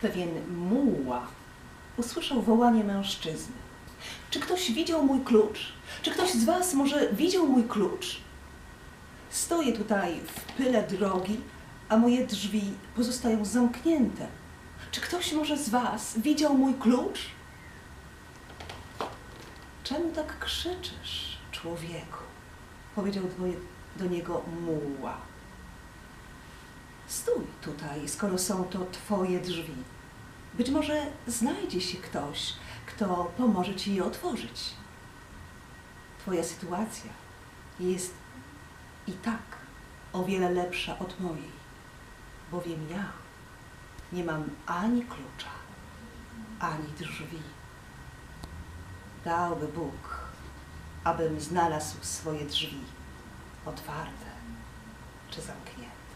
pewien muła usłyszał wołanie mężczyzny. Czy ktoś widział mój klucz? Czy ktoś z was może widział mój klucz? Stoję tutaj w pyle drogi, a moje drzwi pozostają zamknięte. Czy ktoś może z was widział mój klucz? Czemu tak krzyczysz, człowieku? Powiedział do, niego muła. Stój tutaj, skoro są to twoje drzwi. Być może znajdzie się ktoś, kto pomoże ci je otworzyć. Twoja sytuacja jest i tak o wiele lepsza od mojej, bowiem ja nie mam ani klucza, ani drzwi. Dałby Bóg, abym znalazł swoje drzwi otwarte czy zamknięte.